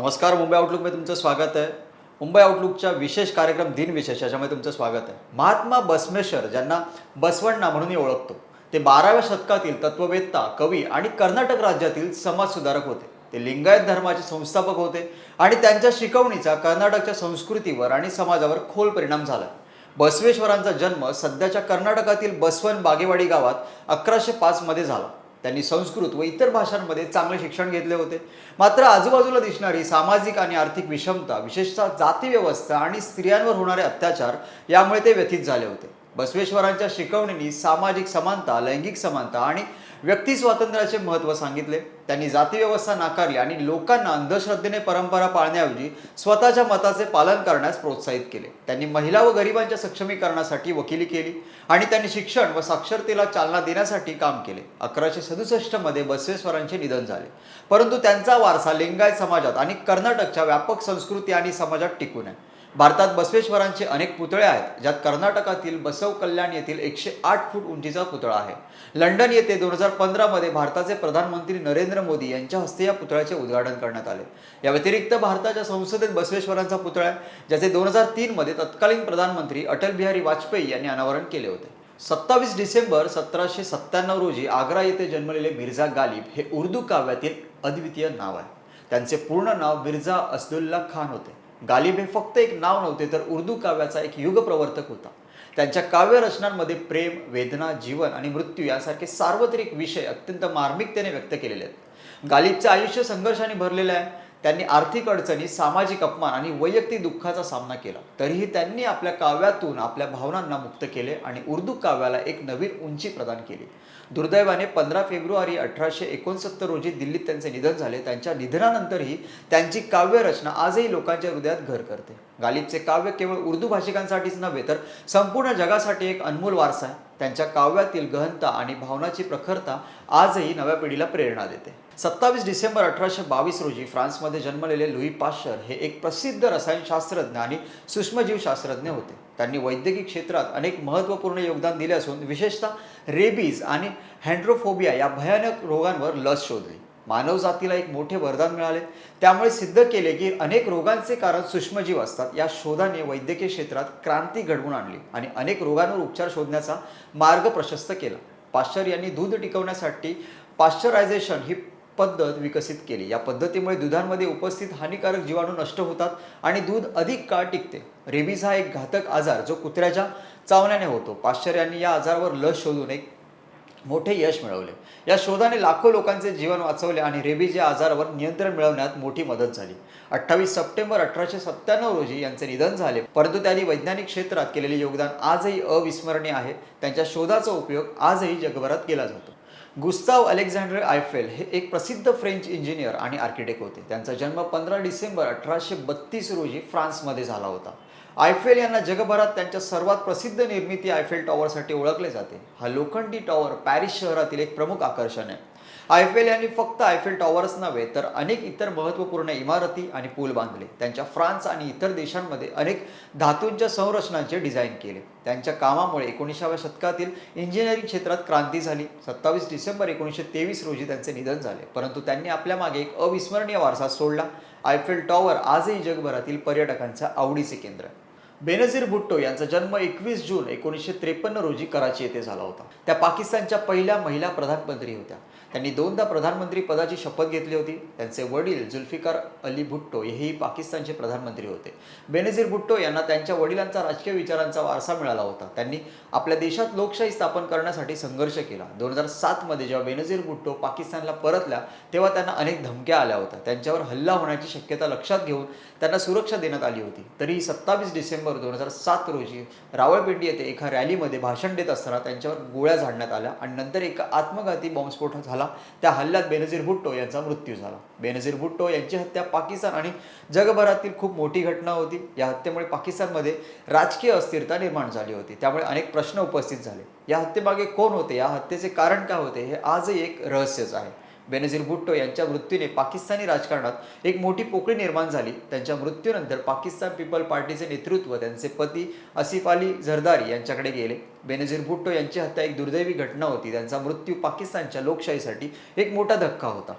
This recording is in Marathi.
नमस्कार मुंबई आउटलुकमध्ये तुमचं स्वागत आहे मुंबई आउटलुकच्या विशेष कार्यक्रम दिनविशेष याच्यामध्ये तुमचं स्वागत आहे महात्मा बसमेश्वर ज्यांना बसवण्णा म्हणूनही ओळखतो ते बाराव्या शतकातील तत्ववेत्ता कवी आणि कर्नाटक राज्यातील समाजसुधारक होते. ते लिंगायत धर्माचे संस्थापक होते आणि त्यांच्या शिकवणीचा कर्नाटकच्या संस्कृतीवर आणि समाजावर खोल परिणाम झाला. बसवेश्वरांचा जन्म सध्याच्या कर्नाटकातील बसवन बागेवाडी गावात अकराशे पाचमध्ये झाला. त्यांनी संस्कृत व इतर भाषांमध्ये चांगले शिक्षण घेतले होते. मात्र आजूबाजूला दिसणारी सामाजिक आणि आर्थिक विषमता विशेषतः जाती व्यवस्था आणि स्त्रियांवर होणारे अत्याचार यामुळे ते व्यथित झाले होते. बसवेश्वरांच्या शिकवणींनी सामाजिक समानता लैंगिक समानता आणि व्यक्ती स्वातंत्र्याचे महत्त्व सांगितले. त्यांनी जाती व्यवस्था नाकारली आणि लोकांना अंधश्रद्धेने परंपरा पाळण्याऐवजी स्वतःच्या मताचे पालन करण्यास प्रोत्साहित केले. त्यांनी महिला व गरिबांच्या सक्षमीकरणासाठी वकिली केली आणि त्यांनी शिक्षण व साक्षरतेला चालना देण्यासाठी काम केले. अकराशे सदुसष्टमध्ये बसवेश्वरांचे निधन झाले. परंतु त्यांचा वारसा लिंगायत समाजात आणि कर्नाटकच्या व्यापक संस्कृती आणि समाजात टिकून आहे. भारतात बसवेश्वरांचे अनेक पुतळे आहेत ज्यात कर्नाटकातील बसव कल्याण येथील एकशे आठ फूट उंचीचा पुतळा आहे. लंडन येथे दोन हजार पंधरामध्ये भारताचे प्रधानमंत्री नरेंद्र मोदी यांच्या हस्ते या पुतळ्याचे उद्घाटन करण्यात आले. या व्यतिरिक्त भारताच्या संसदेत बसवेश्वरांचा पुतळा आहे ज्याचे दोन हजार तीनमध्ये तत्कालीन प्रधानमंत्री अटल बिहारी वाजपेयी यांनी अनावरण केले होते. सत्तावीस डिसेंबर सतराशे सत्त्याण्णव रोजी आग्रा येथे जन्मलेले मिर्झा गालिब हे उर्दू काव्यातील अद्वितीय नाव आहे. त्यांचे पूर्ण नाव मिर्झा असदुल्ला खान होते. गालिब हे फक्त एक नाव नव्हते तर उर्दू काव्याचा एक युगप्रवर्तक होता. त्यांच्या काव्यरचनांमध्ये प्रेम वेदना जीवन आणि मृत्यू यासारखे सार्वत्रिक विषय अत्यंत मार्मिकतेने व्यक्त केलेले आहेत. गालिबचं आयुष्य संघर्षाने भरलेलं आहे. त्यांनी आर्थिक अडचणी सामाजिक अपमान आणि वैयक्तिक दुःखाचा सामना केला. तरीही त्यांनी आपल्या काव्यातून आपल्या भावनांना मुक्त केले आणि उर्दू काव्याला एक नवीन उंची प्रदान केली. दुर्दैवाने पंधरा फेब्रुवारी अठराशे एकोणसत्तर रोजी दिल्लीत त्यांचे निधन झाले. त्यांच्या निधनानंतरही त्यांची काव्यरचना आजही लोकांच्या हृदयात घर करते. गालिबचे काव्य केवळ उर्दू भाषिकांसाठीच नव्हे तर संपूर्ण जगासाठी एक अनमोल वारसा आहे. त्यांच्या काव्यातील गहनता आणि भावनाची प्रखरता आजही नव्या पिढीला प्रेरणा देते. सत्तावीस डिसेंबर अठराशे बावीस रोजी फ्रान्समध्ये जन्मलेले लुई पाश्चर हे एक प्रसिद्ध रसायनशास्त्रज्ञ आणि सूक्ष्मजीवशास्त्रज्ञ होते. त्यांनी वैद्यकीय क्षेत्रात अनेक महत्त्वपूर्ण योगदान दिले असून विशेषतः रेबीज आणि हँड्रोफोबिया या भयानक रोगांवर लस शोधली. मानवजातीला एक मोठे वरदान मिळाले. त्यामुळे सिद्ध केले की अनेक रोगांचे कारण सूक्ष्मजीव असतात. या शोधाने वैद्यकीय क्षेत्रात क्रांती घडवून आणली आणि अनेक रोगांवर उपचार शोधण्याचा मार्ग प्रशस्त केला. पाश्चर यांनी दूध टिकवण्यासाठी पाश्चरायझेशन ही पद्धत विकसित केली. या पद्धतीमुळे दुधांमध्ये उपस्थित हानिकारक जीवाणू नष्ट होतात आणि दूध अधिक काळ टिकते. रेबीज हा एक घातक आजार जो कुत्र्याच्या चावण्याने होतो. पाश्चर यांनी या आजारावर लस शोधून एक मोठे यश मिळवले. या शोधाने लाखो लोकांचे जीवन वाचवले आणि रेबीज या आजारावर नियंत्रण मिळवण्यात मोठी मदत झाली. अठ्ठावीस सप्टेंबर अठराशे सत्त्याण्णव रोजी यांचे निधन झाले. परंतु त्यांनी वैज्ञानिक क्षेत्रात केलेले योगदान आजही अविस्मरणीय आहे. त्यांच्या शोधाचा उपयोग आजही जगभरात केला जातो. गुस्ताव अलेक्झांडर आयफेल हे एक प्रसिद्ध फ्रेंच इंजिनियर आणि आर्किटेक्ट होते. त्यांचा जन्म पंधरा डिसेंबर अठराशे बत्तीस रोजी फ्रान्समध्ये झाला होता. आयफेल यांना जगभरात त्यांच्या सर्वात प्रसिद्ध निर्मिती आयफेल टॉवरसाठी ओळखले जाते. हा लोखंडी टॉवर पॅरिस शहरातील एक प्रमुख आकर्षण आहे. आयफेल यांनी फक्त आयफेल टॉवरच नव्हे तर अनेक इतर महत्त्वपूर्ण इमारती आणि पूल बांधले. त्यांच्या फ्रान्स आणि इतर देशांमध्ये अनेक धातूंच्या संरचनांचे डिझाईन केले. त्यांच्या कामामुळे एकोणीसाव्या शतकातील इंजिनिअरिंग क्षेत्रात क्रांती झाली. सत्तावीस डिसेंबर एकोणीसशे तेवीस रोजी त्यांचे निधन झाले. परंतु त्यांनी आपल्या मागे एक अविस्मरणीय वारसा सोडला. आयफेल टॉवर आजही जगभरातील पर्यटकांचा आवडीचे केंद्र आहे. बेनझीर भुट्टो यांचा जन्म एकवीस जून एकोणीसशे त्रेपन्न रोजी कराची येथे झाला होता. त्या पाकिस्तानच्या पहिल्या महिला प्रधानमंत्री होत्या. त्यांनी दोनदा प्रधानमंत्री पदाची शपथ घेतली होती. त्यांचे वडील जुल्फिकार अली भुट्टो हेही पाकिस्तानचे प्रधानमंत्री होते. बेनझीर भुट्टो यांना त्यांच्या वडिलांचा राजकीय विचारांचा वारसा मिळाला होता. त्यांनी आपल्या देशात लोकशाही स्थापन करण्यासाठी संघर्ष केला. दोन हजार सातमध्ये जेव्हा बेनझीर भुट्टो पाकिस्तानला परतल्या तेव्हा त्यांना अनेक धमक्या आल्या होत्या. त्यांच्यावर हल्ला होण्याची शक्यता लक्षात घेऊन त्यांना सुरक्षा देण्यात आली होती. तरीही सत्तावीस डिसेंबर दोन हजार सात रोजी रावळपिंडी येथे एका रॅलीमध्ये भाषण देत असताना त्यांच्यावर गोळ्या झाडण्यात आल्या आणि नंतर एका आत्मघाती बॉम्बस्फोट झाला. त्या हल्ल्यात बेनझीर भुट्टो यांचा मृत्यू झाला. बेनझीर भुट्टो यांची हत्या पाकिस्तान आणि जगभरातील खूप मोठी घटना होती. या हत्येमुळे पाकिस्तानमध्ये राजकीय अस्थिरता निर्माण झाली होती. त्यामुळे अनेक प्रश्न उपस्थित झाले. या हत्येमागे कोण होते? या हत्येचे कारण काय होते? हे आजही एक रहस्यच आहे. बेनझीर भुट्टो यांच्या मृत्यूने पाकिस्तानी राजकारणात एक मोठी पोकळी निर्माण झाली. त्यांच्या मृत्यूनंतर पाकिस्तान पीपल पार्टीचे नेतृत्व त्यांचे पती आसिफ अली झरदारी यांच्याकडे गेले. बेनझीर भुट्टो यांची हत्या एक दुर्दैवी घटना होती. त्यांचा मृत्यू पाकिस्तानच्या लोकशाहीसाठी एक मोठा धक्का होता.